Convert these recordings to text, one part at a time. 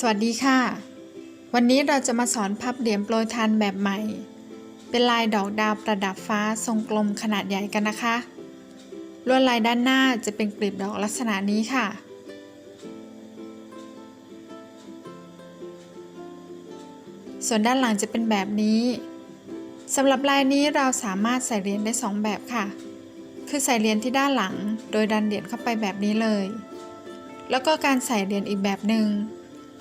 สวัสดีค่ะ วันนี้เราจะมาสอนพับเหรียญโปรยทานแบบใหม่ เป็นลายดอกดาวประดับฟ้าทรงกลมขนาดใหญ่กันนะคะ ลวดลายด้านหน้าจะเป็นกลีบดอกลักษณะนี้ค่ะ ส่วนด้านหลังจะเป็นแบบนี้สำหรับลายนี้เราสามารถใส่เหรียญได้สองแบบค่ะ คือใส่เหรียญที่ด้านหลัง โดยดันเหรียญเข้าไปแบบนี้เลย แล้วก็การใส่เหรียญอีกแบบหนึ่ง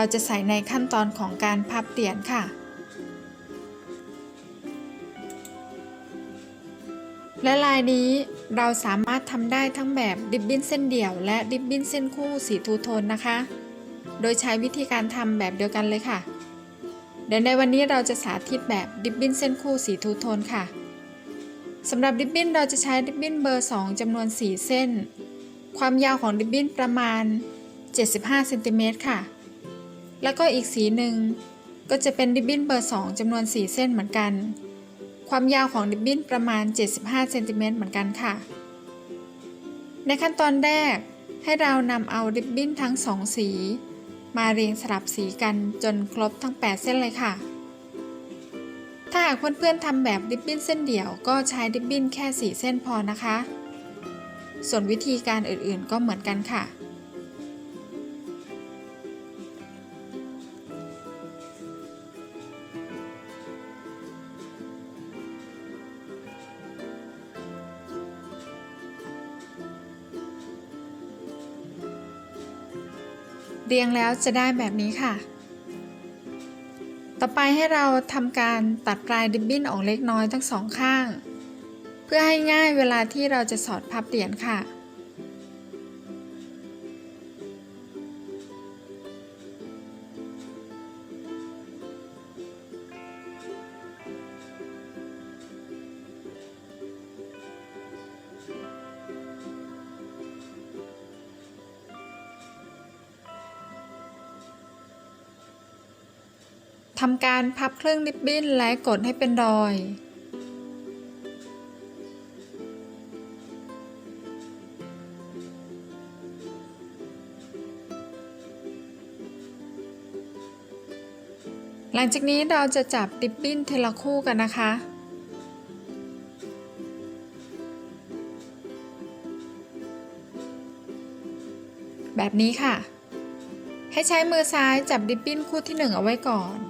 เราจะใส่ในขั้นตอนของการพับเหรียญค่ะ และลายนี้เราสามารถทำได้ทั้งแบบดิบบิ้นเส้นเดี่ยว และดิบบิ้นเส้นคู่สีทูโทนนะคะ โดยใช้วิธีการทำแบบเดียวกันเลยค่ะ เดี๋ยวในวันนี้เราจะสาธิตแบบดิบบิ้นเส้นคู่สีทูโทนค่ะสำหรับดิบบิ้นเราจะใช้ดิบบิ้นเบอร์ 2จำนวน 4 เส้น ความยาวของดิบบิ้นประมาณ 75เซนติเมตรค่ะ แล้วก็อีกสีหนึ่งก็จะเป็นริบบิ้นเบอร์ 2จำนวน 4 เส้นเหมือนกัน ความยาวของริบบิ้นประมาณ 75เซนติเมตรเหมือนกันค่ะ ในขั้นตอนแรกให้เรานำเอาริบบิ้นทั้ง 2 สี มาเรียงสลับสีกันจนครบทั้ง 8 เส้นเลยค่ะ ถ้าหากเพื่อนๆทำแบบริบบิ้นเส้นเดี่ยวก็ใช้ริบบิ้นแค่ 4 เส้นพอนะคะ ส่วนวิธีการอื่นๆก็เหมือนกันค่ะ เรียงแล้วจะได้แบบนี้ค่ะ ต่อไปให้เราทำการตัดปลายริบบิ้นออกเล็กน้อยทั้งสองข้าง เพื่อให้ง่ายเวลาที่เราจะสอดพับเหรียญค่ะ การพับเครื่องริบบิ้นและกดให้เป็นรอย หลังจากนี้เราจะจับริบบิ้นทีละคู่กันนะคะแบบนี้ค่ะ ให้ใช้มือซ้ายจับริบบิ้นคู่ที่ 1 เอาไว้ก่อน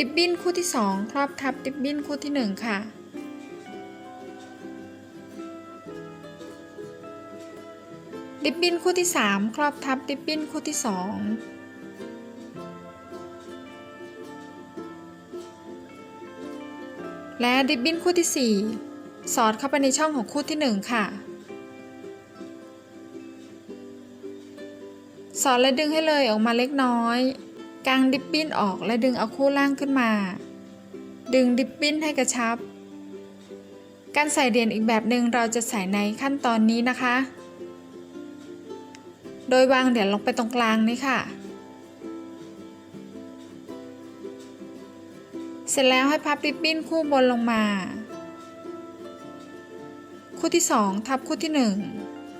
ริบบิ้นคู่ที่ 2 ครอบทับริบบิ้นคู่ที่ 1 ค่ะริบบิ้นคู่ที่ 3 ครอบทับริบบิ้นคู่ที่ 2 และริบบิ้นคู่ที่ 4 สอดเข้าไปในช่องของคู่ที่ 1 ค่ะ สอดและดึงให้เลยออกมาเล็กน้อย กางดิบบิ้นออกและดึงเอาคู่ล่างขึ้นมา ดึงดิบบิ้นให้กระชับ การใส่เหรียญอีกแบบหนึ่งเราจะใส่ในขั้นตอนนี้นะคะ โดยวางเหรียญลงไปตรงกลางนี้ค่ะ เสร็จแล้วให้พับริบบิ้นคู่บนลงมา คู่ที่ 2 ทับคู่ที่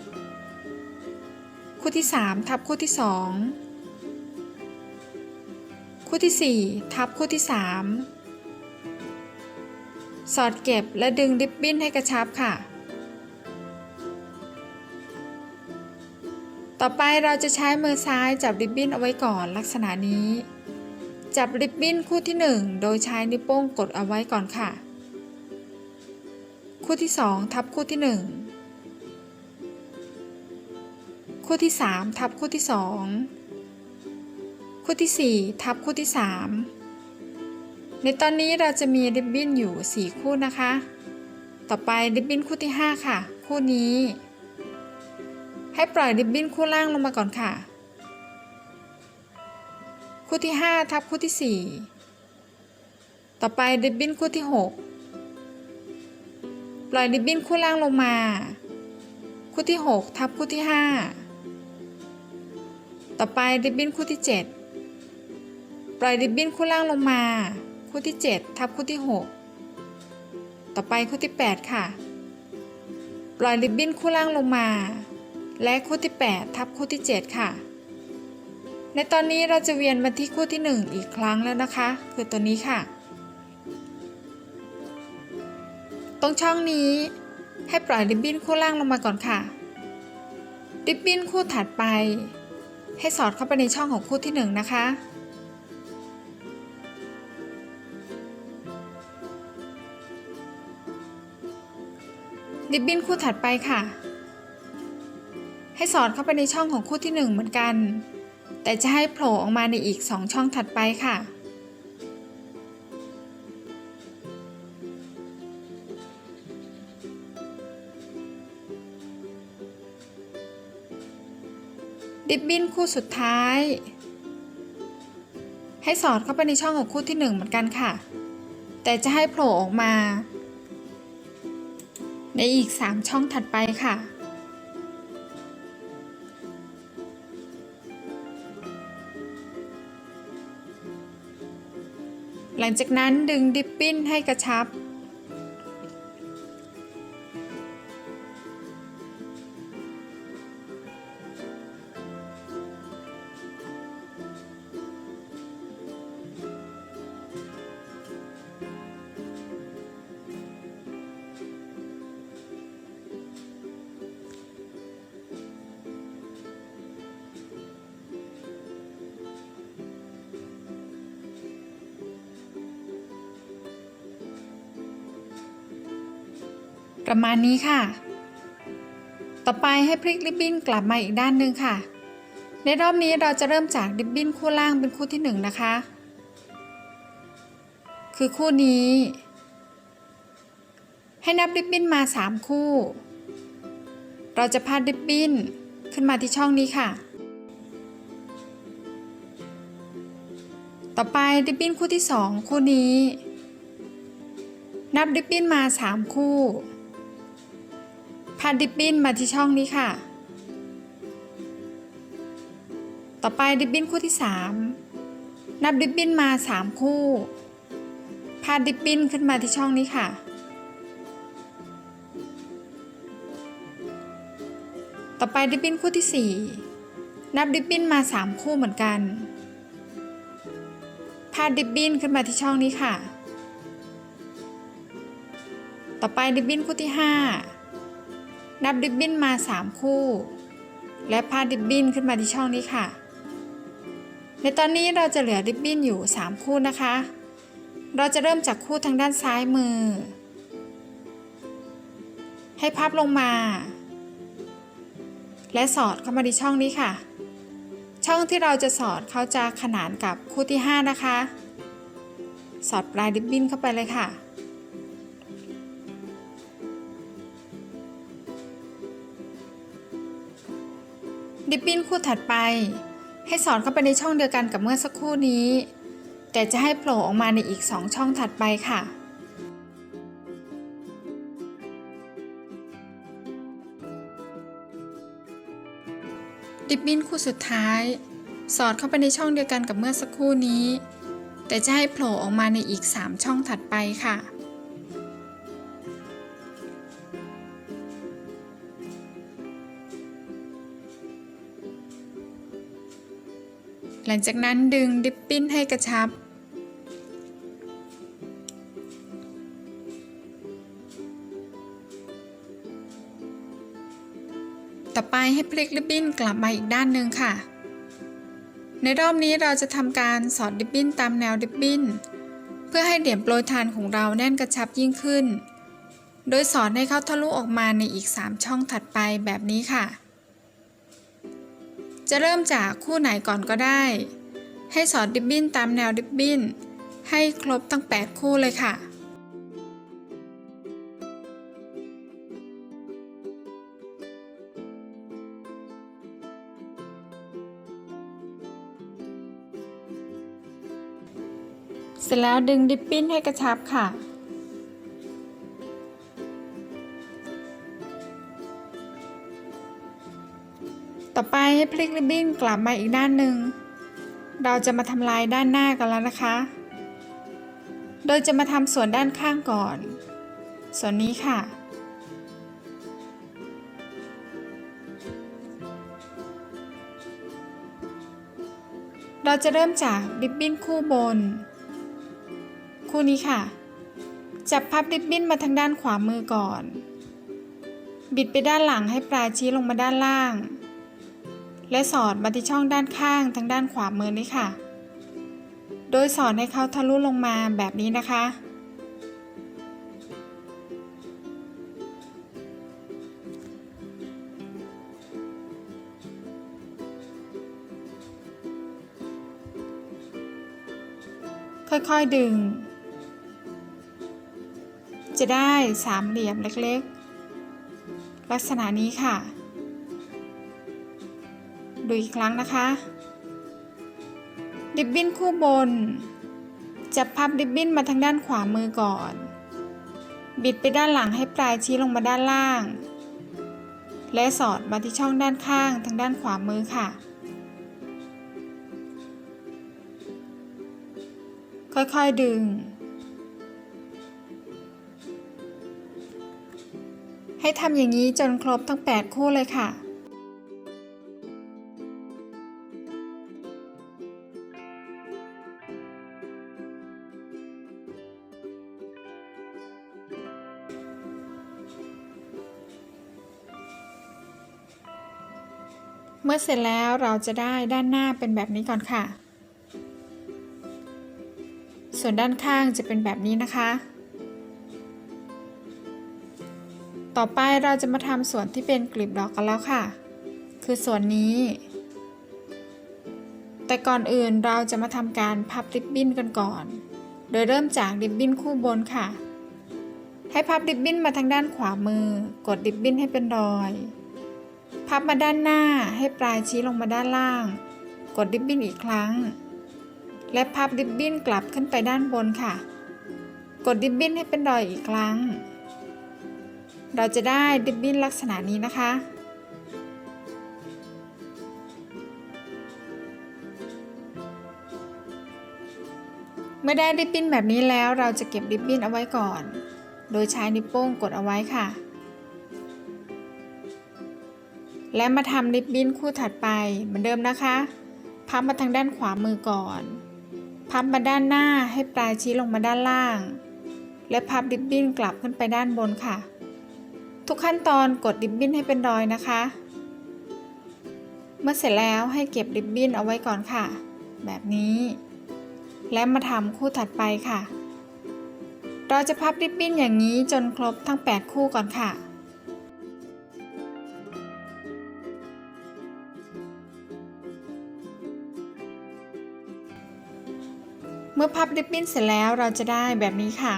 1 คู่ที่ 3 ทับคู่ที่ 2 คู่ที่ 4 ทับคู่ที่ 3 สอดเก็บและดึงริบบิ้นให้กระชับค่ะ ต่อไปเราจะใช้มือซ้ายจับริบบิ้นเอาไว้ก่อนลักษณะนี้ จับริบบิ้นคู่ที่ 1 โดยใช้นิ้วโป้งกดเอาไว้ก่อนค่ะ คู่ที่ 2 ทับคู่ที่ 1 คู่ที่ 3 ทับคู่ที่ 2 คู่ที่ 4 ทับคู่ที่ 3 ในตอนนี้เราจะมีริบบิ้นอยู่ 4 คู่นะคะ ต่อไปริบบิ้นคู่ที่ 5 ค่ะ คู่นี้ ให้ปล่อยริบบิ้นคู่ล่างลงมาก่อนค่ะ คู่ที่ 5 ทับคู่ที่ 4 ต่อไปริบบิ้นคู่ที่ 6 ปล่อยริบบิ้นคู่ล่างลงมา คู่ที่ 6 ทับคู่ที่ 5ต่อไปริบบิ้นคู่ที่ 7 ปล่อยริบบิ้นคู่ล่างลงมา คู่ที่ 7 ทับคู่ที่ 6 ต่อไปคู่ที่ 8 ค่ะ ปล่อยริบบิ้นคู่ล่างลงมา และคู่ที่ 8 ทับคู่ที่ 7 ค่ะ ในตอนนี้เราจะเวียนมาที่คู่ที่ 1 อีกครั้งแล้วนะคะ คือตัวนี้ค่ะ ตรงช่องนี้ให้ปล่อยริบบิ้นคู่ล่างลงมาก่อนค่ะริบบิ้นคู่ถัดไป ให้สอดเข้าไปในช่องของคู่ที่ 1 นะคะ ริบบิ้นคู่ถัดไปค่ะ ให้สอดเข้าไปในช่องของคู่ที่ 1 เหมือนกัน แต่จะให้โผล่ออกมาในอีก 2 ช่องถัดไปค่ะริบบิ้นคู่สุดท้าย ให้สอดเข้าไปในช่องของคู่ที่ 1 เหมือนกันค่ะ แต่จะให้โผล่ออกมา ในอีก 3 ช่องถัดไปค่ะ หลังจากนั้นดึงดิปปิ้นให้กระชับ ประมาณนี้ค่ะ ต่อไปให้พลิกริบบิ้นกลับมาอีกด้านหนึ่งค่ะ ในรอบนี้เราจะเริ่มจากริบบิ้นคู่ล่างเป็นคู่ที่หนึ่งนะคะ คือคู่นี้ ให้นับริบบิ้นมา 3 คู่ เราจะพาดริบบิ้นขึ้นมาที่ช่องนี้ค่ะต่อไปริบบิ้นคู่ที่ 2 คู่นี้ นับริบบิ้นมา 3 คู่ พาดริบบิ้นมาที่ช่องนี้ค่ะ ต่อไปริบบิ้นคู่ที่ 3 นับริบบิ้นมา 3 คู่ พาดริบบิ้นขึ้นมาที่ช่องนี้ค่ะ ต่อไปริบบิ้นคู่ที่ 4 นับริบบิ้นมา 3 คู่เหมือนกัน พาดริบบิ้นขึ้นมาที่ช่องนี้ค่ะ ต่อไปริบบิ้นคู่ที่ 5 นับริบบิ้นมา 3 คู่ และพาดริบบิ้นขึ้นมาที่ช่องนี้ค่ะ ในตอนนี้เราจะเหลือริบบิ้นอยู่ 3 คู่นะคะ เราจะเริ่มจากคู่ทางด้านซ้ายมือ ให้พับลงมา และสอดเข้ามาที่ช่องนี้ค่ะ ช่องที่เราจะสอดเขาจะขนานกับคู่ที่ 5 นะคะ สอดปลายริบบิ้นเข้าไปเลยค่ะ ดิปปิ้นคู่ถัดไป ให้สอดเข้าไปในช่องเดียวกันกับเมื่อสักครู่นี้ แต่จะให้โผล่ออกมาในอีก 2 ช่องถัดไปค่ะ ดิปปิ้นคู่สุดท้าย สอดเข้าไปในช่องเดียวกันกับเมื่อสักครู่นี้ แต่จะให้โผล่ออกมาในอีก 3 ช่องถัดไปค่ะ หลังจากนั้นดึงดิปปิ้นให้กระชับ ต่อไปให้พลิกริบบิ้นกลับมาอีกด้านหนึ่งค่ะ ในรอบนี้เราจะทำการสอดริบบิ้นตามแนวริบบิ้น เพื่อให้เหลี่ยมโปรยทานของเราแน่นกระชับยิ่งขึ้น โดยสอดให้เขาทะลุออกมาในอีก 3 ช่องถัดไปแบบนี้ค่ะ จะเริ่มจากคู่ไหนก่อนก็ได้ ให้สอดริบบิ้นตามแนวริบบิ้น ให้ครบทั้ง 8 คู่เลยค่ะ เสร็จแล้วดึงดิปปิ้นให้กระชับค่ะ ต่อไปให้พลิกริบบิ้นกลับมาอีกด้านหนึ่ง เราจะมาทำลายด้านหน้ากันแล้วนะคะ โดยจะมาทำส่วนด้านข้างก่อน ส่วนนี้ค่ะ เราจะเริ่มจากริบบิ้นคู่บน คู่นี้ค่ะ จับพับริบบิ้นมาทางด้านขวามือก่อน บิดไปด้านหลังให้ปลายชี้ลงมาด้านล่าง และสอดมาที่ช่องด้านข้างทางด้านขวามือนี้ค่ะ โดยสอดให้เขาทะลุลงมาแบบนี้นะคะ ค่อยๆดึง จะได้สามเหลี่ยมเล็กๆ ลักษณะนี้ค่ะ ดูอีกครั้งนะคะ ริบบิ้นคู่บนจับพับริบบิ้นมาทางด้านขวามือก่อน บิดไปด้านหลังให้ปลายชี้ลงมาด้านล่าง และสอดมาที่ช่องด้านข้างทางด้านขวามือค่ะ ค่อยๆดึงให้ทำอย่างนี้จนครบทั้ง 8 คู่เลยค่ะ เมื่อเสร็จแล้วเราจะได้ด้านหน้าเป็นแบบนี้ก่อนค่ะ ส่วนด้านข้างจะเป็นแบบนี้นะคะ ต่อไปเราจะมาทำส่วนที่เป็นกลีบดอกกันแล้วค่ะ คือส่วนนี้ แต่ก่อนอื่นเราจะมาทำการพับริบบิ้นกันก่อน โดยเริ่มจากริบบิ้นคู่บนค่ะ ให้พับริบบิ้นมาทางด้านขวามือ กดริบบิ้นให้เป็นรอย พับมาด้านหน้าให้ปลายชี้ลงมาด้านล่าง กดริบบิ้นอีกครั้ง และพับริบบิ้นกลับขึ้นไปด้านบนค่ะ กดริบบิ้นให้เป็นรอยอีกครั้ง เราจะได้ริบบิ้นลักษณะนี้นะคะ เมื่อได้ริบบิ้นแบบนี้แล้วเราจะเก็บริบบิ้นเอาไว้ก่อน โดยใช้นิ้วโป้งกดเอาไว้ค่ะ และมาทำริบบิ้นคู่ถัดไปเหมือนเดิมนะคะ พับมาทางด้านขวามือก่อน พับมาด้านหน้าให้ปลายชี้ลงมาด้านล่าง และพับริบบิ้นกลับขึ้นไปด้านบนค่ะ ทุกขั้นตอนกดริบบิ้นให้เป็นรอยนะคะ เมื่อเสร็จแล้วให้เก็บริบบิ้นเอาไว้ก่อนค่ะ แบบนี้ และมาทำคู่ถัดไปค่ะ เราจะพับริบบิ้นอย่างนี้จนครบทั้ง 8 คู่ก่อนค่ะ เมื่อพับริบบิ้นเสร็จแล้วเราจะได้แบบนี้ค่ะ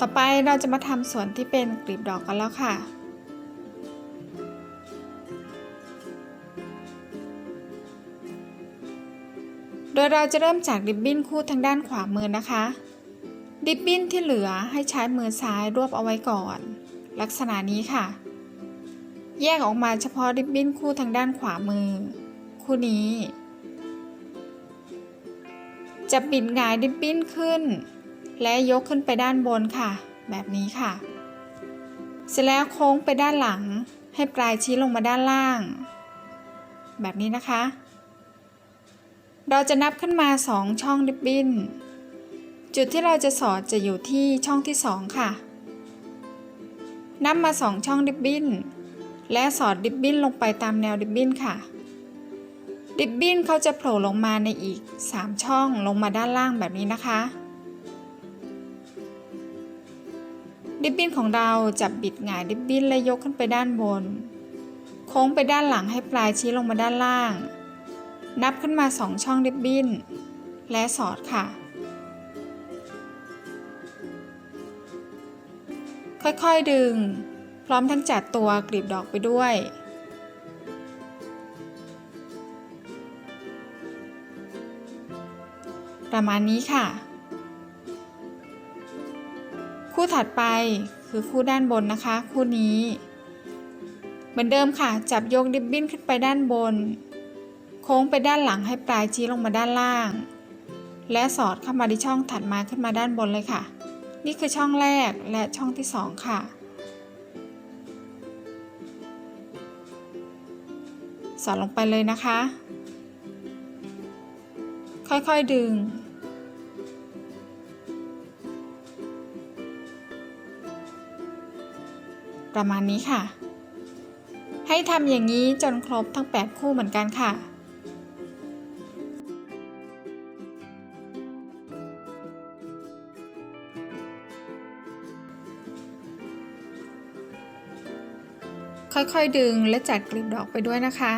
ต่อไปเราจะมาทำส่วนที่เป็นกลีบดอกกันแล้วค่ะโดยเราจะเริ่มจากริบบิ้นคู่ทางด้านขวามือนะคะ ริบบิ้นที่เหลือให้ใช้มือซ้ายรวบเอาไว้ก่อน ลักษณะนี้ค่ะ แยกออกมาเฉพาะริบบิ้นคู่ทางด้านขวามือ คู่นี้ จะบิดหงายริบบิ้นขึ้น และยกขึ้นไปด้านบนค่ะ แบบนี้ค่ะ เสร็จแล้วโค้งไปด้านหลัง ให้ปลายชี้ลงมาด้านล่าง แบบนี้นะคะ เราจะนับขึ้นมา 2 ช่องริบบิ้น จุดที่เราจะสอดจะอยู่ที่ช่องที่ 2 ค่ะ นับมา 2 ช่องริบบิ้น และสอดริบบิ้นลงไปตามแนวริบบิ้นค่ะ ริบบิ้นเขาจะโผล่ลงมาในอีก 3 ช่องลงมาด้านล่างแบบนี้นะคะริบบิ้นของเราจะบิดหงายริบบิ้นและยกขึ้นไปด้านบน โค้งไปด้านหลังให้ปลายชี้ลงมาด้านล่าง นับขึ้นมา 2 ช่องริบบิ้น และสอดค่ะ ค่อยๆดึง พร้อมทั้งจัดตัวกลีบดอกไปด้วย ประมาณนี้ค่ะ คู่ถัดไปคือคู่ด้านบนนะคะ คู่นี้ เหมือนเดิมค่ะ จับโยกริบบิ้นขึ้นไปด้านบน โค้งไปด้านหลังให้ปลายชี้ลงมาด้านล่าง และสอดเข้ามาที่ช่องถัดมาขึ้นมาด้านบนเลยค่ะ นี่คือช่องแรกและช่องที่สองค่ะสอดลงไปเลยนะคะ ค่อยๆดึง ประมาณนี้ค่ะ ให้ทำอย่างนี้จนครบทั้ง 8 คู่เหมือนกันค่ะค่อยๆ ดึงและจัดกลีบดอกไปด้วยนะคะ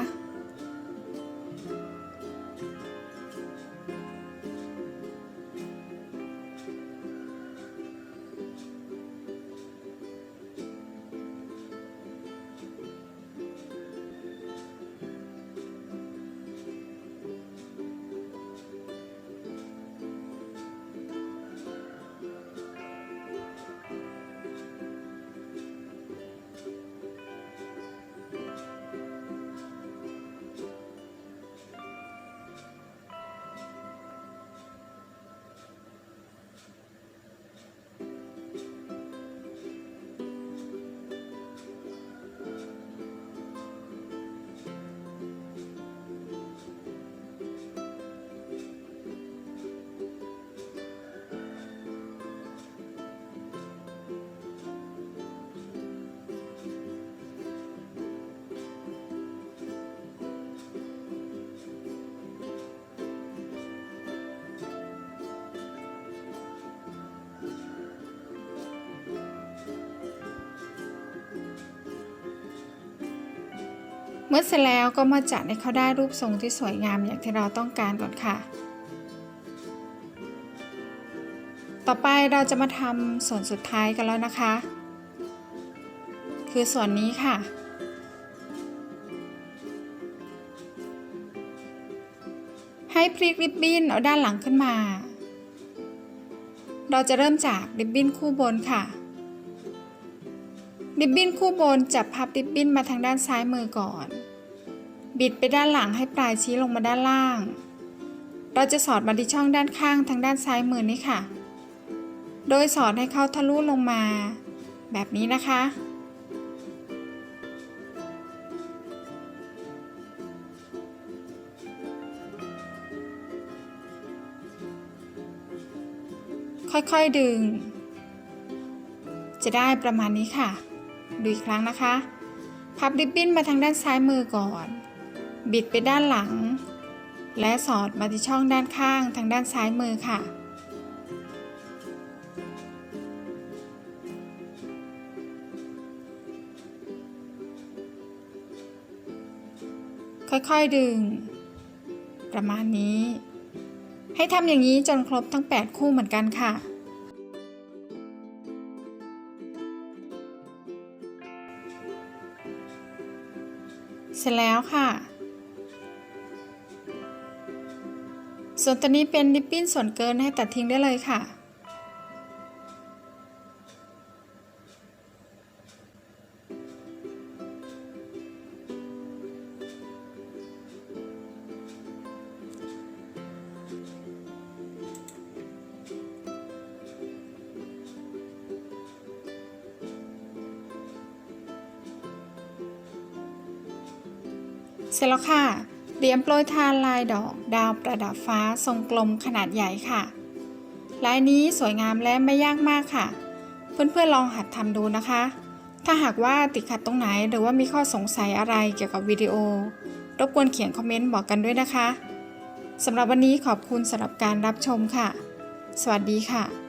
มื่อเสร็จแล้วก็มาจัดให้เขาได้รูปทรงที่สวยงามอย่างที่เราต้องการก่อนค่ะ ต่อไปเราจะมาทำส่วนสุดท้ายกันแล้วนะคะ คือส่วนนี้ค่ะให้พลิกริบบิ้นเอาด้านหลังขึ้นมา เราจะเริ่มจากริบบิ้นคู่บนค่ะ ริบบิ้นคู่บนจับพับริบบิ้นมาทางด้านซ้ายมือก่อน บิดไปด้านหลังให้ปลายชี้ลงมาด้านล่าง เราจะสอดมาที่ช่องด้านข้างทางด้านซ้ายมือนี้ค่ะ โดยสอดให้เข้าทะลุลงมา แบบนี้นะคะ ค่อยๆดึง จะได้ประมาณนี้ค่ะ ดูอีกครั้งนะคะ พับริบบิ้นมาทางด้านซ้ายมือก่อน บิดไปด้านหลัง และสอดมาที่ช่องด้านข้างทางด้านซ้ายมือค่ะ ค่อยๆดึง ประมาณนี้ ให้ทำอย่างนี้จนครบทั้ง 8 คู่เหมือนกันค่ะเสร็จแล้วค่ะ ส่วนตัวนี้เป็นริบบิ้นส่วนเกินให้ตัดทิ้งได้เลยค่ะ เสร็จแล้วค่ะ เตรียมโปรยทานลายดอกดาวประดับฟ้าทรงกลมขนาดใหญ่ค่ะ ลายนี้สวยงามและไม่ยากมากค่ะ เพื่อนๆลองหัดทำดูนะคะ ถ้าหากว่าติดขัดตรงไหนหรือว่ามีข้อสงสัยอะไรเกี่ยวกับวิดีโอ รบกวนเขียนคอมเมนต์บอกกันด้วยนะคะสำหรับวันนี้ขอบคุณสำหรับการรับชมค่ะ สวัสดีค่ะ